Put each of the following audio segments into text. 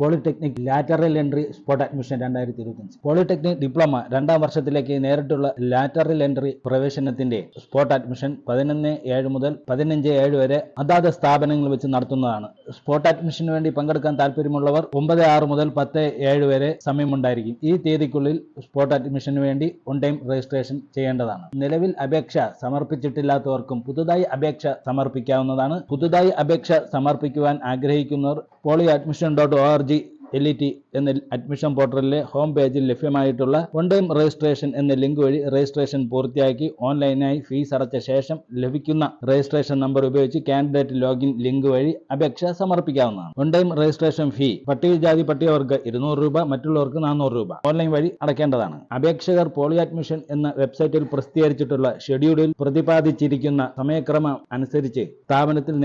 Polytechnic lateral entry spot admission രണ്ടായിരത്തി ഇരുപത്തിയഞ്ച് polytechnic diploma രണ്ടാം വർഷത്തിലേക്ക് നേരിട്ടുള്ള ലാറ്ററൽ എൻട്രി പ്രവേശനത്തിന്റെ സ്പോട്ട് അഡ്മിഷൻ പതിനൊന്ന് ഏഴ് മുതൽ പതിനഞ്ച് ഏഴ് വരെ അതാത് സ്ഥാപനങ്ങൾ വെച്ച് നടത്തുന്നതാണ്. സ്പോട്ട് അഡ്മിഷന് വേണ്ടി പങ്കെടുക്കാൻ താല്പര്യമുള്ളവർ ഒമ്പത് ആറ് മുതൽ പത്ത് ഏഴ് വരെ സമയമുണ്ടായിരിക്കും. ഈ തീയതിക്കുള്ളിൽ സ്പോട്ട് അഡ്മിഷന് വേണ്ടി ഓൺ ടൈം രജിസ്ട്രേഷൻ ചെയ്യേണ്ടതാണ്. നിലവിൽ അപേക്ഷ സമർപ്പിച്ചിട്ടില്ലാത്തവർക്കും പുതുതായി അപേക്ഷ സമർപ്പിക്കാവുന്നതാണ്. പുതുതായി അപേക്ഷ സമർപ്പിക്കുവാൻ ആഗ്രഹിക്കുന്നവർ poly admission dot O R G L E T എന്ന അഡ്മിഷൻ പോർട്ടലിലെ ഹോം പേജിൽ ലഭ്യമായിട്ടുള്ള വൺ ടൈം രജിസ്ട്രേഷൻ എന്ന ലിങ്ക് വഴി രജിസ്ട്രേഷൻ പൂർത്തിയാക്കി ഓൺലൈനായി ഫീസ് അടച്ച ശേഷം ലഭിക്കുന്ന രജിസ്ട്രേഷൻ നമ്പർ ഉപയോഗിച്ച് കാൻഡിഡേറ്റ് ലോഗിൻ ലിങ്ക് വഴി അപേക്ഷ സമർപ്പിക്കാവുന്നതാണ്. വൺ ടൈം രജിസ്ട്രേഷൻ ഫീ പട്ടികജാതി പട്ടികവർക്ക് ഇരുന്നൂറ് രൂപ മറ്റുള്ളവർക്ക് നാനൂറ് രൂപ. ഓൺലൈൻ വഴി അടയ്ക്കേണ്ടതാണ്. അപേക്ഷകർ പോളി അഡ്മിഷൻ എന്ന വെബ്സൈറ്റിൽ പ്രസിദ്ധീകരിച്ചിട്ടുള്ള ഷെഡ്യൂളിൽ പ്രതിപാദിച്ചിരിക്കുന്ന സമയക്രമം അനുസരിച്ച് സ്ഥാപനത്തിൽ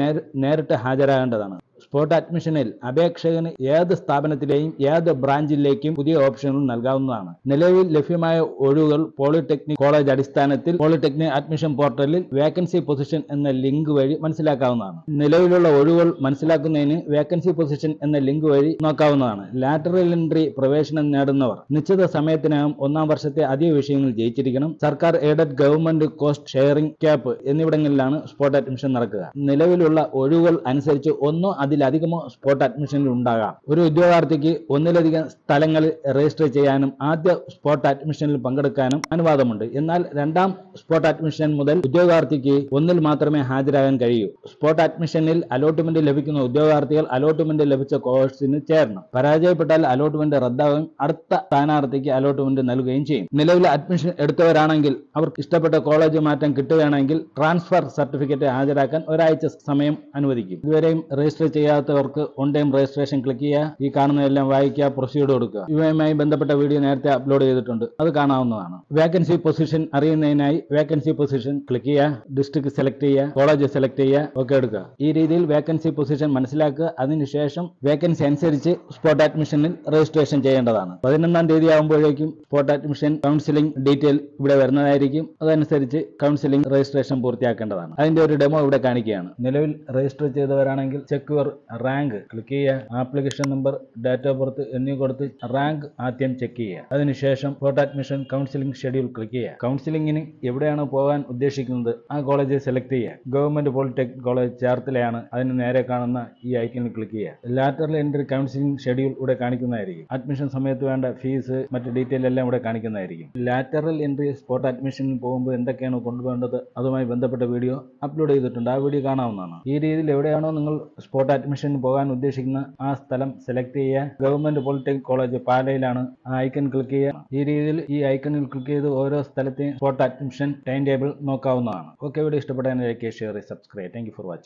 നേരിട്ട് ഹാജരാകേണ്ടതാണ്. സ്പോട്ട് അഡ്മിഷനിൽ അപേക്ഷകന് ഏത് സ്ഥാപനത്തിലെയും ഏത് ബ്രാഞ്ചിലേക്കും പുതിയ ഓപ്ഷനുകൾ നൽകാവുന്നതാണ്. നിലവിൽ ലഭ്യമായ ഒഴിവുകൾ പോളിടെക്നിക് കോളേജ് അടിസ്ഥാനത്തിൽ പോളിടെക്നിക് അഡ്മിഷൻ പോർട്ടലിൽ വേക്കൻസി പൊസിഷൻ എന്ന ലിങ്ക് വഴി മനസ്സിലാക്കാവുന്നതാണ്. നിലവിലുള്ള ഒഴിവുകൾ മനസ്സിലാക്കുന്നതിന് വേക്കൻസി പൊസിഷൻ എന്ന ലിങ്ക് വഴി നോക്കാവുന്നതാണ്. ലാറ്ററൽ എൻട്രി പ്രവേശനം നേടുന്നവർ നിശ്ചിത സമയത്തിനകം ഒന്നാം വർഷത്തെ അധിക വിഷയങ്ങൾ ജയിച്ചിരിക്കണം. സർക്കാർ aided government cost sharing cap എന്നിവിടങ്ങളിലാണ് സ്പോട്ട് അഡ്മിഷൻ നടക്കുക. നിലവിലുള്ള ഒഴിവുകൾ അനുസരിച്ച് ഒന്നോ അതിലധികമോ സ്പോട്ട് അഡ്മിഷനിൽ ഉണ്ടാകാം. ഒരു ഉദ്യോഗാർത്ഥിക്ക് ഒന്നിലധികം സ്ഥലങ്ങളിൽ രജിസ്റ്റർ ചെയ്യാനും ആദ്യ സ്പോട്ട് അഡ്മിഷനിൽ പങ്കെടുക്കാനും അനുവാദമുണ്ട്. എന്നാൽ രണ്ടാം സ്പോട്ട് അഡ്മിഷൻ മുതൽ ഉദ്യോഗാർത്ഥിക്ക് ഒന്നിൽ മാത്രമേ ഹാജരാകാൻ കഴിയൂ. സ്പോട്ട് അഡ്മിഷനിൽ അലോട്ട്മെന്റ് ലഭിക്കുന്ന ഉദ്യോഗാർത്ഥികൾ അലോട്ട്മെന്റ് ലഭിച്ച കോഴ്സിന് ചേരണം. പരാജയപ്പെട്ടാൽ അലോട്ട്മെന്റ് റദ്ദാകുകയും അടുത്ത സ്ഥാനാർത്ഥിക്ക് അലോട്ട്മെന്റ് നൽകുകയും ചെയ്യും. നിലവിൽ അഡ്മിഷൻ എടുത്തവരാണെങ്കിൽ അവർക്ക് ഇഷ്ടപ്പെട്ട കോളേജ് മാറ്റം കിട്ടുകയാണെങ്കിൽ ട്രാൻസ്ഫർ സർട്ടിഫിക്കറ്റ് ഹാജരാക്കാൻ ഒരാഴ്ച സമയം അനുവദിക്കും. ഇതുവരെയും രജിസ്റ്റർ ചെയ്യാത്തവർക്ക് ഓൺ ടൈം രജിസ്ട്രേഷൻ ക്ലിക്ക് ചെയ്യുക. ഈ കാണുന്നതെല്ലാം വായിക്കുക പ്രൊസീഡ് കൊടുക്കുക ഇവയുമായി ബന്ധപ്പെട്ട വീഡിയോ നേരത്തെ അപ്ലോഡ് ചെയ്തിട്ടുണ്ട്. അത് കാണാവുന്നതാണ്. വേക്കൻസി പൊസിഷൻ അറിയുന്നതിനായി വേക്കൻസി പൊസിഷൻ ക്ലിക്ക് ചെയ്യുക. ഡിസ്ട്രിക്ട് സെലക്ട് ചെയ്യുക. കോളേജ് സെലക്ട് ചെയ്യുക. ഒക്കെ എടുക്കുക. ഈ രീതിയിൽ വേക്കൻസി പൊസിഷൻ മനസ്സിലാക്കുക. അതിനുശേഷം വേക്കൻസി അനുസരിച്ച് സ്പോട്ട് അഡ്മിഷനിൽ രജിസ്ട്രേഷൻ ചെയ്യേണ്ടതാണ്. പതിനൊന്നാം തീയതി ആകുമ്പോഴേക്കും സ്പോട്ട് അഡ്മിഷൻ കൗൺസിലിംഗ് ഡീറ്റെയിൽ ഇവിടെ വരുന്നതായിരിക്കും. അതനുസരിച്ച് കൗൺസിലിംഗ് രജിസ്ട്രേഷൻ പൂർത്തിയാക്കേണ്ടതാണ്. അതിന്റെ ഒരു ഡെമോ ഇവിടെ കാണിക്കുകയാണ്. നിലവിൽ രജിസ്റ്റർ ചെയ്തവരാണെങ്കിൽ ചെക്ക് റാങ്ക് ക്ലിക്ക് ചെയ്യുക. Application number date of birth എന്നിവ കൊടുത്ത് റാങ്ക് ആദ്യം ചെക്ക് ചെയ്യുക. അതിനുശേഷം spot admission counselling schedule click ചെയ്യുക. കൗൺസിലിംഗിന് എവിടെയാണ് പോകാൻ ഉദ്ദേശിക്കുന്നത് ആ കോളേജ് സെലക്ട് ചെയ്യുക. ഗവൺമെന്റ് പോളിടെക്നിക് കോളേജ് ചേർത്തലയാണ് അതിന് നേരെ കാണുന്ന ഈ ഐക്കണിൽ ക്ലിക്ക് ചെയ്യുക. ലാറ്ററൽ എൻട്രി കൗൺസിലിംഗ് ഷെഡ്യൂൾ ഇവിടെ കാണിക്കുന്നതായിരിക്കും. അഡ്മിഷൻ സമയത്ത് വേണ്ട ഫീസ് മറ്റ് ഡീറ്റെയിൽ എല്ലാം ഇവിടെ കാണിക്കുന്നതായിരിക്കും. ലാറ്ററൽ എൻട്രി സ്പോട്ട് അഡ്മിഷനിൽ പോകുമ്പോൾ എന്തൊക്കെയാണ് കൊണ്ടുപോകേണ്ടത് അതുമായി ബന്ധപ്പെട്ട വീഡിയോ അപ്ലോഡ് ചെയ്തിട്ടുണ്ട്. ആ വീഡിയോ കാണാവുന്നതാണ്. ഈ രീതിയിൽ എവിടെയാണോ നിങ്ങൾ സ്പോട്ട് അഡ്മിഷന് പോകാൻ ഉദ്ദേശിക്കുന്ന ആ സ്ഥലം സെലക്ട് ചെയ്യുക. ഗവൺമെന്റ് പോളിടെക്നിക് കോളേജ് പാലയിലാണ് ആ ഐക്കൺ ക്ലിക്ക് ചെയ്യുക. ഈ രീതിയിൽ ഈ ഐക്കണിൽ ക്ലിക്ക് ചെയ്ത് ഓരോ സ്ഥലത്തെയും സ്പോട്ട് അഡ്മിഷൻ ടൈം ടേബിൾ നോക്കാവുന്നതാണ്. ഓക്കെ വീഡിയോ ഇഷ്ടപ്പെട്ടാൽ like share subscribe thank for watching